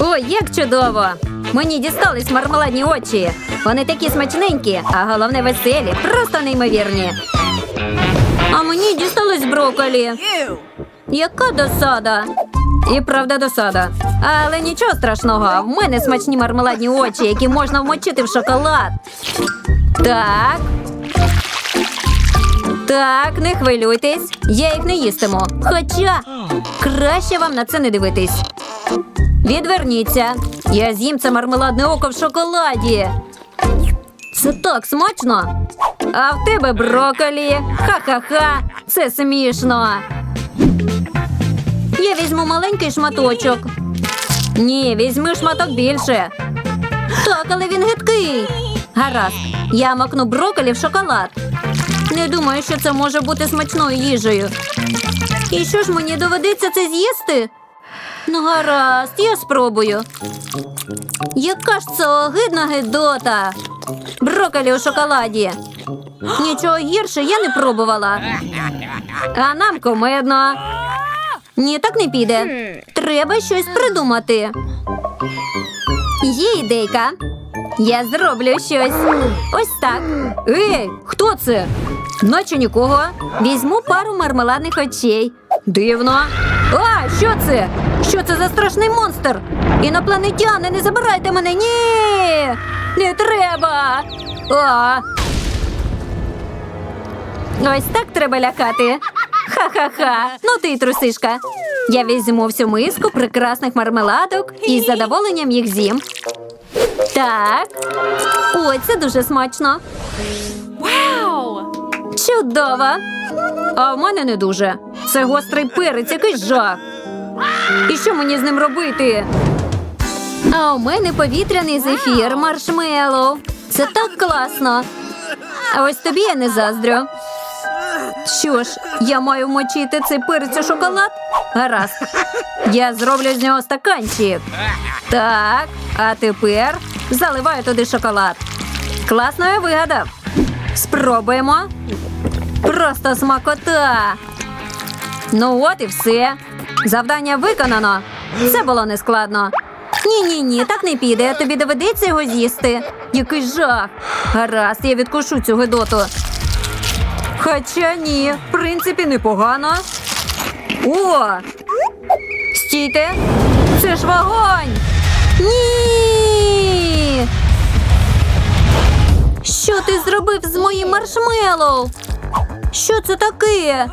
Ой, як чудово! Мені дістались мармеладні очі. Вони такі смачненькі, а головне веселі, просто неймовірні. А мені дісталось брокколі. Яка досада? І правда досада. Але нічого страшного, в мене смачні мармеладні очі, які можна вмочити в шоколад. Так. Так, не хвилюйтесь, я їх не їстиму. Хоча краще вам на це не дивитись. Відверніться. Я з'їм це мармеладне око в шоколаді. Це так смачно. А в тебе брокколі. Ха-ха-ха. Це смішно. Я візьму маленький шматочок. Ні, візьми шматок більше. Так, але він гидкий. Гаразд, я макну брокколі в шоколад. Не думаю, що це може бути смачною їжею. І що ж мені доведеться це з'їсти? Ну, гаразд, я спробую. Яка ж це огидна гидота? Брокколі у шоколаді. Нічого гірше я не пробувала. А нам комедно. Ні, так не піде. Треба щось придумати. Є ідейка. Я зроблю щось. Ось так. Ей, хто це? Наче нікого. Візьму пару мармеладних очей. Дивно. А, що це? Що це за страшний монстр? Інопланетяни, не забирайте мене. Ні! Не треба. А. Ось так треба лякати. Ха-ха-ха. Ну ти й трусишка. Я візьму всю миску прекрасних мармеладок і з задоволенням їх з'їм. Так. Ой, це дуже смачно. Вау! Чудово! А в мене не дуже. Це гострий перець, який жах. І що мені з ним робити? А у мене повітряний зефір, маршмеллоу. Це так класно. А ось тобі я не заздрю. Що ж, я маю вмочити цей перець у шоколад? Гаразд. Я зроблю з нього стаканчик. Так, а тепер заливаю туди шоколад. Класно я вигадав. Спробуємо. Просто смакота. Ну от і все. Завдання виконано. Це було нескладно. Ні, ні, ні, так не піде. Тобі доведеться його з'їсти. Який жах. Гаразд, я відкушу цю гидоту. Хоча ні, в принципі, непогано. О! Стійте! Це ж вогонь! Ні! Що ти зробив з моїм маршмеллоу? Що це таке?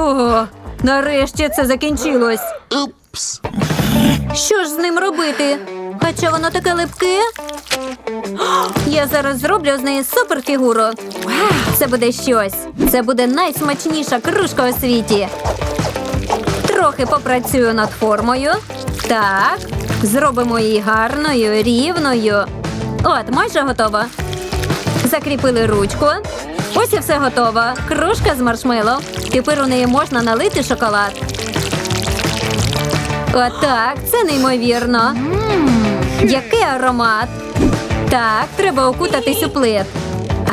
О, нарешті це закінчилось. Oops. Що ж з ним робити? Хоча воно таке липке. Я зараз зроблю з неї суперфігуру. Це буде щось. Це буде найсмачніша кружка у світі. Трохи попрацюю над формою. Так, зробимо її гарною, рівною. От, майже готова. Закріпили ручку. Ось і все готово. Кружка з маршмеллоу. Тепер у неї можна налити шоколад. Отак, це неймовірно. Який аромат. Так, треба окутатись у плед.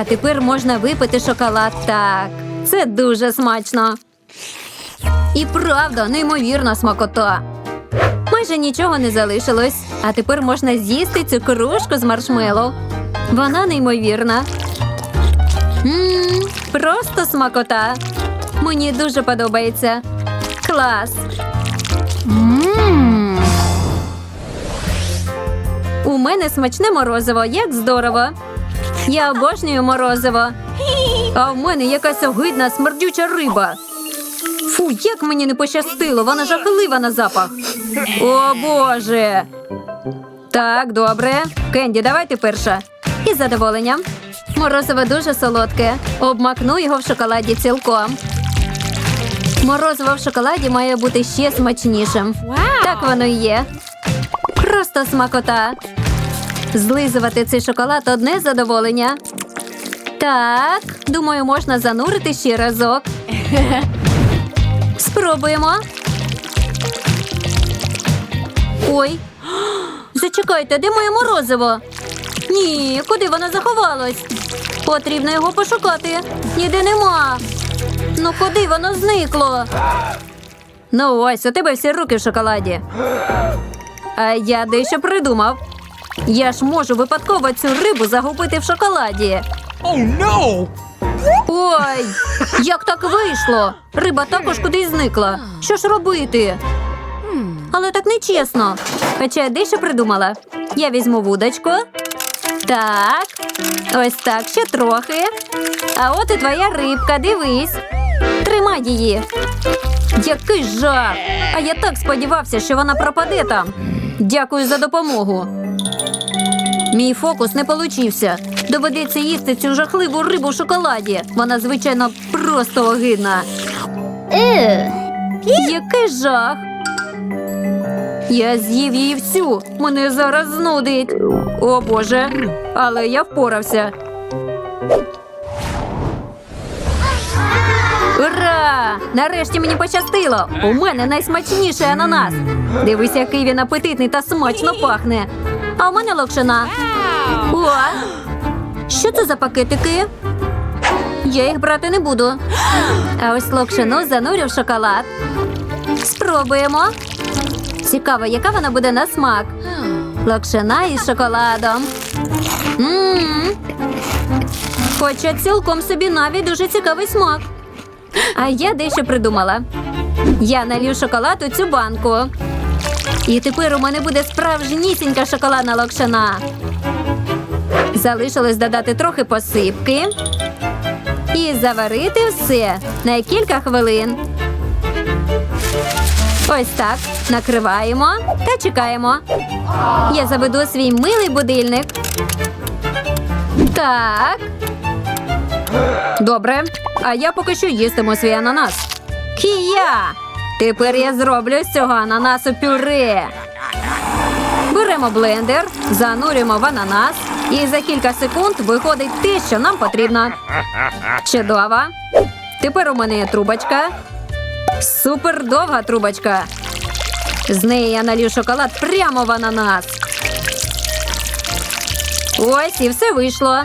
А тепер можна випити шоколад. Так, це дуже смачно. І правда, неймовірна смакота. Майже нічого не залишилось, а тепер можна з'їсти цю кружку з маршмеллоу. Вона неймовірна. Мм, просто смакота. Мені дуже подобається. Клас. У мене смачне морозиво, як здорово. Я обожнюю морозиво. А в мене якась огидна смердюча риба. Фу, як мені не пощастило, вона жахлива на запах. О Боже. Так, добре. Кенді, давай ти перша. Із задоволенням. Морозиво дуже солодке. Обмакну його в шоколаді цілком. Морозиво в шоколаді має бути ще смачнішим. Так воно і є. Просто смакота. Злизувати цей шоколад одне задоволення. Так, думаю, можна занурити ще разок. Спробуємо. Ой. Зачекайте, де моє морозиво? Ні, куди воно заховалось? Потрібно його пошукати. Ніде нема. Ну куди воно зникло? Ну ось, у тебе всі руки в шоколаді. А я дещо придумав. Я ж можу випадково цю рибу загубити в шоколаді. Oh no! Ой, як так вийшло? Риба також кудись зникла. Що ж робити? Але так нечесно. Хоча я дещо придумала. Я візьму вудочку. Так. Ось так, ще трохи. А от і твоя рибка, дивись. Тримай її. Який жах! А я так сподівався, що вона пропаде там. Дякую за допомогу. Мій фокус не получився. Доведеться їсти цю жахливу рибу в шоколаді. Вона, звичайно, просто огидна. Який жах! Я з'їв її всю. Мене зараз знудить. О Боже, але я впорався. Ура! Нарешті мені пощастило! У мене найсмачніший ананас. Дивись, який він апетитний та смачно пахне. А у мене локшина. О! Що це за пакетики? Я їх брати не буду. А ось локшину занурю в шоколад. Спробуємо. Цікаво, яка вона буде на смак. Локшина із шоколадом. М-м. Хоча цілком собі навіть дуже цікавий смак. А я дещо придумала. Я налью шоколад у цю банку. І тепер у мене буде справжнісінька шоколадна локшина. Залишилось додати трохи посипки і заварити все на кілька хвилин. Ось так. Накриваємо та чекаємо. Я заведу свій милий будильник. Так. Добре. А я поки що їстиму свій ананас. Кія! Тепер я зроблю з цього ананасу пюре. Беремо блендер, занурюємо в ананас, і за кілька секунд виходить те, що нам потрібно. Чудово. Тепер у мене є трубочка. Супер довга трубочка. З неї я налью шоколад прямо в ананас. Ось і все вийшло.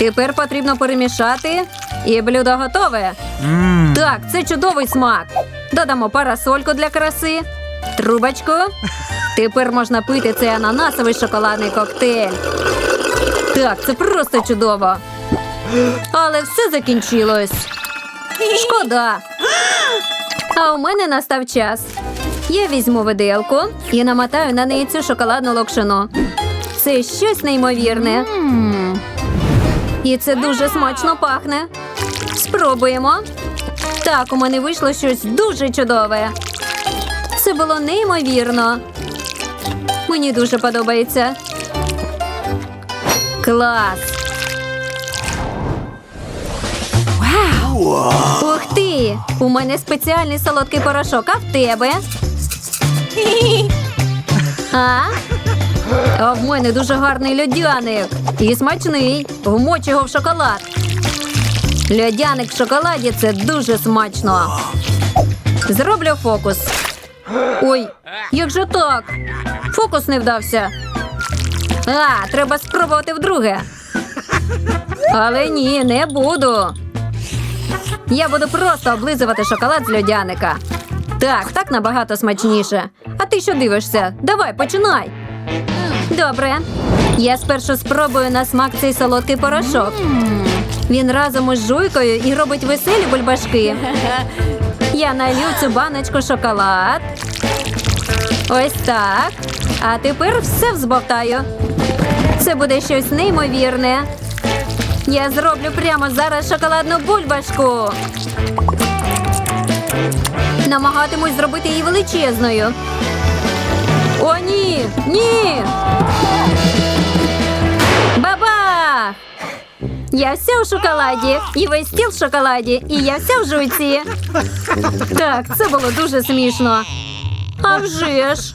Тепер потрібно перемішати, і блюдо готове. Так, це чудовий смак. Додамо парасольку для краси, трубочку. Тепер можна пити цей ананасовий шоколадний коктейль. Так, це просто чудово. Але все закінчилось. Шкода. А у мене настав час. Я візьму виделку і намотаю на неї цю шоколадну локшину. Це щось неймовірне. І це дуже смачно пахне. Спробуємо. Так, у мене вийшло щось дуже чудове. Це було неймовірно. Мені дуже подобається. Клас. Ух ти! У мене спеціальний солодкий порошок, а в тебе? А? А в мене дуже гарний льодяник. І смачний. Вмочь його в шоколад. Льодяник в шоколаді це дуже смачно. Зроблю фокус. Ой, як же так? Фокус не вдався. А, треба спробувати вдруге. Але ні, не буду. Я буду просто облизувати шоколад з льодяника. Так, так набагато смачніше. А ти що дивишся? Давай, починай. Добре. Я спершу спробую на смак цей солодкий порошок. Він разом із жуйкою і робить веселі бульбашки. Я налью цю баночку шоколад. Ось так. А тепер все взбовтаю. Це буде щось неймовірне. Я зроблю прямо зараз шоколадну бульбашку. Намагатимусь зробити її величезною. О, ні! Ні! Баба! Я вся в шоколаді, і весь стіл в шоколаді, і я вся в жуйці. Так, це було дуже смішно. А вже ж.